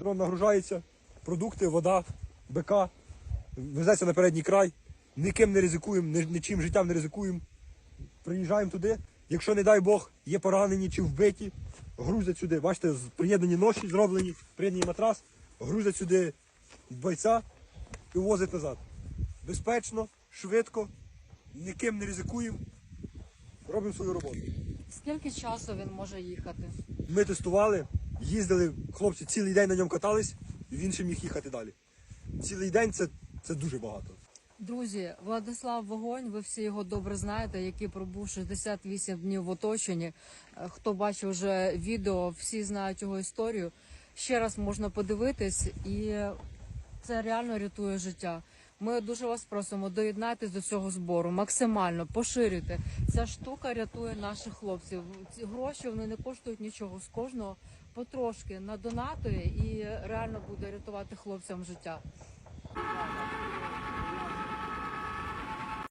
Дрон нагружається, продукти, вода, БК, везеться на передній край. Ніким не ризикуємо, нічим життям не ризикуємо. Приїжджаємо туди. Якщо, не дай Бог, є поранені чи вбиті, грузять сюди. Бачите, приєднані ноші зроблені, приєднаний матрас, грузять сюди бойця і возять назад. Безпечно, швидко, ніким не ризикуємо, робимо свою роботу. Скільки часу він може їхати? Ми тестували, їздили, хлопці цілий день на ньому катались, і він ще міг їхати далі. Цілий день це, це дуже багато. Друзі, Владислав Вогонь, ви всі його добре знаєте, який пробув 68 днів в оточенні. Е, Хто бачив вже відео, всі знають його історію. Ще раз можна подивитись, і це реально рятує життя. Ми дуже вас просимо доєднайтесь до цього збору, максимально поширюйте. Ця штука рятує наших хлопців. Ці гроші вони не коштують нічого. З кожного потрошки надонатує і реально буде рятувати хлопцям життя.